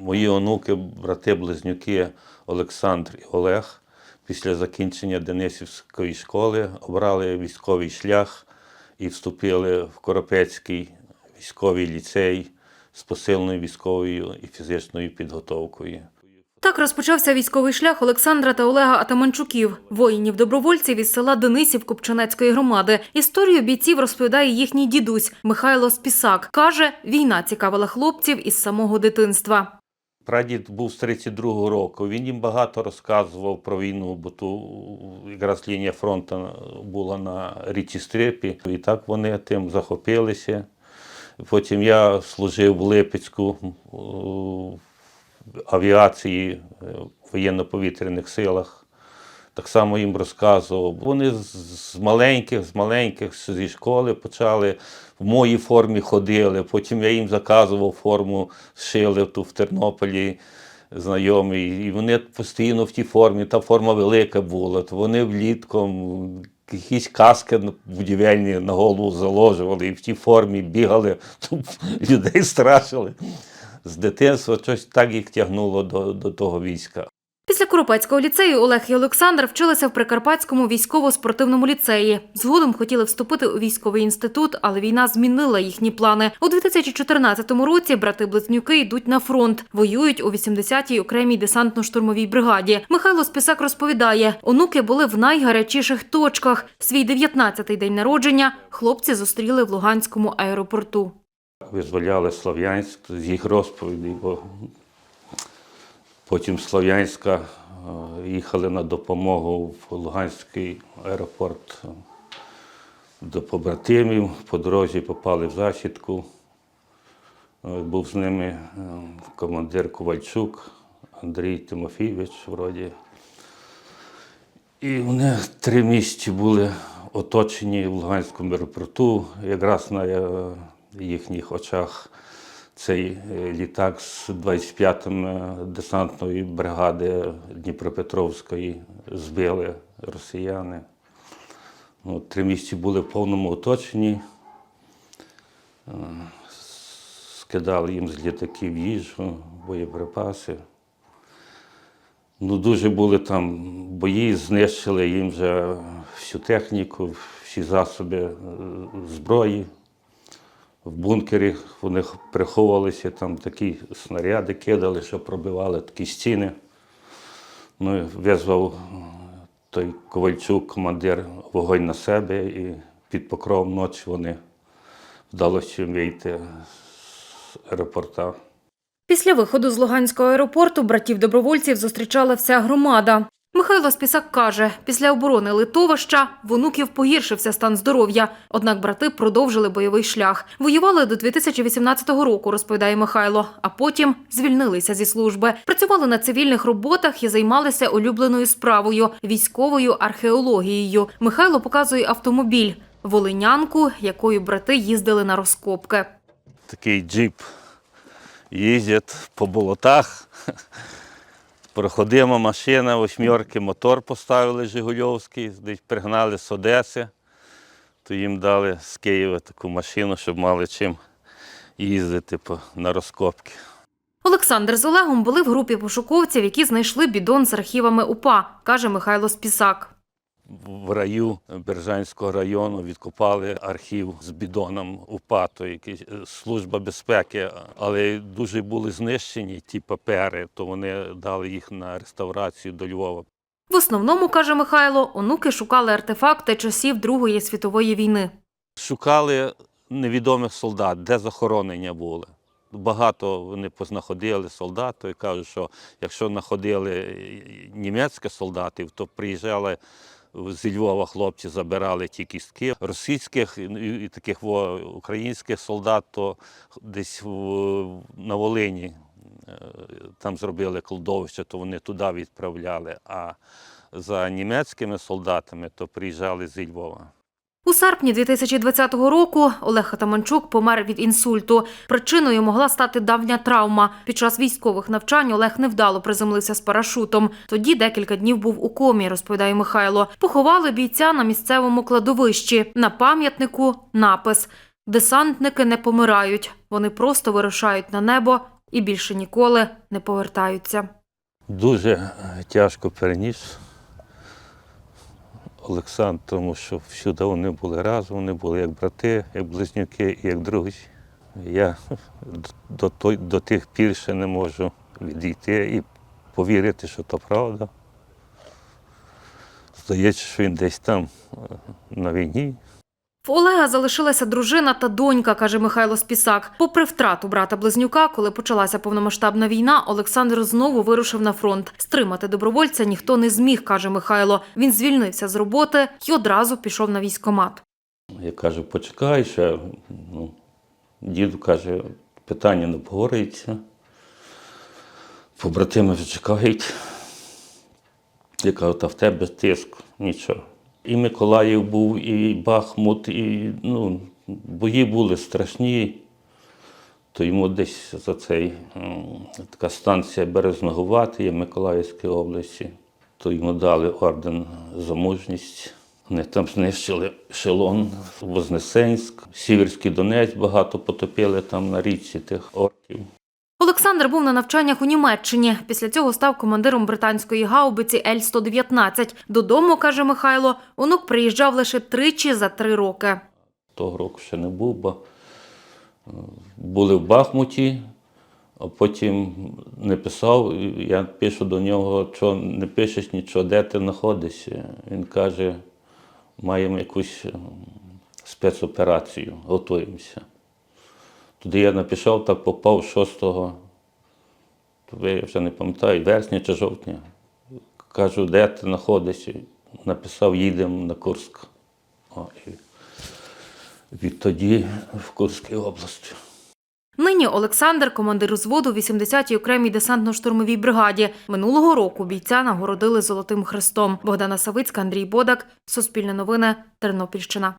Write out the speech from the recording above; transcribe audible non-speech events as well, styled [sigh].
Мої онуки, брати-близнюки Олександр і Олег після закінчення Денисівської школи обрали військовий шлях і вступили в Коропецький військовий ліцей з посиленою військовою і фізичною підготовкою. Так розпочався військовий шлях Олександра та Олега Атаманчуків, воїнів-добровольців із села Денисів Купчинецької громади. Історію бійців розповідає їхній дідусь Михайло Спісак. Каже, війна цікавила хлопців із самого дитинства. Прадід був з 32-го року. Він їм багато розказував про війну, бо ту якраз лінія фронту була на річі Стрипі. І так вони тим захопилися. Потім я служив в Липецьку в авіації е, в воєнно-повітряних силах. Так само їм розказував. Вони з- маленьких, з маленьких зі школи почали в моїй формі ходили. Потім я їм заказував форму, шили ту в Тернополі знайомі. І вони постійно в тій формі. Та форма велика була. То вони влітком якісь каски будівельні на голову заложували і в тій формі бігали, [laughs] людей страшили. З дитинства щось так їх тягнуло до, до того війська. Після Коропецького ліцею Олег і Олександр вчилися в Прикарпатському військово-спортивному ліцеї. Згодом хотіли вступити у військовий інститут, але війна змінила їхні плани. У 2014 році брати-близнюки йдуть на фронт, воюють у 80-й окремій десантно-штурмовій бригаді. Михайло Списак розповідає, онуки були в найгарячіших точках. Свій 19-й день народження хлопці зустріли в Луганському аеропорту. визволяли Слов'янськ з їх розповідей, бо потім Слов'янська е, їхали на допомогу в Луганський аеропорт е, до побратимів. По дорозі попали в засідку. Е, Був з ними командир Ковальчук Андрій Тимофійович, вроді. І вони три місяці були оточені в Луганському аеропорту. Якраз на їхніх очах цей е, літак з 25-м десантної бригади Дніпропетровської збили росіяни. Ну, три місяці були в повному оточенні. Е, Скидали їм з літаків їжу, боєприпаси. Ну, дуже були там бої, знищили їм вже всю техніку, всі засоби е, зброї. В бункері них приховувалися там такі снаряди, кидали, що пробивали такі стіни. Ну, визвав е, той Ковальчук, командир, вогонь на себе, і під покровом ночі вони вдалося їм вийти з аеропорта. Після виходу з Луганського аеропорту братів-добровольців зустрічала вся громада. Михайло Спісак каже, після оборони Литовища в онуків погіршився стан здоров'я, однак брати продовжили бойовий шлях. Воювали до 2018 року, розповідає Михайло, а потім звільнилися зі служби. Працювали на цивільних роботах і займалися улюбленою справою військовою археологією. Михайло показує автомобіль волинянку, якою брати їздили на розкопки. такий джип їздять по болотах. Проходима машина, восьмерки, мотор поставили Жигульовський, десь пригнали з Одеси, то їм дали з Києва таку машину, щоб мали чим їздити на розкопки. Олександр з Олегом були в групі пошуковців, які знайшли бідон з архівами УПА, каже Михайло Спісак. В раю Бержанського району відкопали архів з бідоном УПА, то е, служба безпеки, але дуже були знищені ті папери, то вони дали їх на реставрацію до Львова. В основному, каже Михайло, онуки шукали артефакти часів Другої світової війни. Шукали невідомих солдат, де захоронення були. Багато вони познаходили солдатів і кажуть, що якщо знаходили німецьких солдатів, то приїжджали зі Львова хлопці, забирали ті кістки. Російських і- таких во, українських солдат, то десь на Волині е, там зробили колдовище, то вони туди відправляли. А за німецькими солдатами то приїжджали зі Львова. У серпні 2020 року Олег Атаманчук помер від інсульту. Причиною могла стати давня травма. Під час військових навчань Олег невдало приземлився з парашутом. Тоді декілька днів був у комі, розповідає Михайло. Поховали бійця на місцевому кладовищі. На пам'ятнику напис: Десантники не помирають. Вони просто вирушають на небо і більше ніколи не повертаються. Дуже тяжко переніс Олександр, тому що всюди вони були разом, вони були як брати, як близнюки і як друзі. Я до, той, до тих пір ще не можу відійти і повірити, що то правда. Здається, що він десь там е, на війні. В Олега залишилася дружина та донька, каже Михайло Спісак. Попри втрату брата близнюка, коли почалася повномасштабна війна, Олександр знову вирушив на фронт. Стримати добровольця ніхто не зміг, каже Михайло. Він звільнився з роботи і одразу пішов на військомат. Я кажу, почекай ще. Ну, діду каже, питання не обговорюється. Побратими вже чекають. Я кажу, та в тебе тиск, нічого. І Миколаїв був, і Бахмут, і ну, бої були страшні. То йому десь за цей така станція Березногувати Миколаївській області. То йому дали орден за мужність. Вони там знищили Шелон, Вознесенськ, Сіверський Донець багато потопили там на річці тих орків. Олександр був на навчаннях у Німеччині. Після цього став командиром британської гаубиці Л-119. Додому, каже Михайло, онук приїжджав лише тричі за три роки. Того року ще не був, бо е, були в Бахмуті, а потім не писав. Я пишу до нього, що не пишеш нічого, де ти знаходишся. Він каже, маємо якусь е, спецоперацію, готуємося. Туди я написав, так попав 6 я вже не пам'ятаю, вересня чи жовтня. Кажу, де ти знаходишся? Написав, їдемо на Курськ. О, і відтоді в Курській області. Нині Олександр – командир взводу 80-й окремій десантно-штурмовій бригаді. Минулого року бійця нагородили Золотим Хрестом. Богдана Савицька, Андрій Бодак. Суспільне новини. Тернопільщина.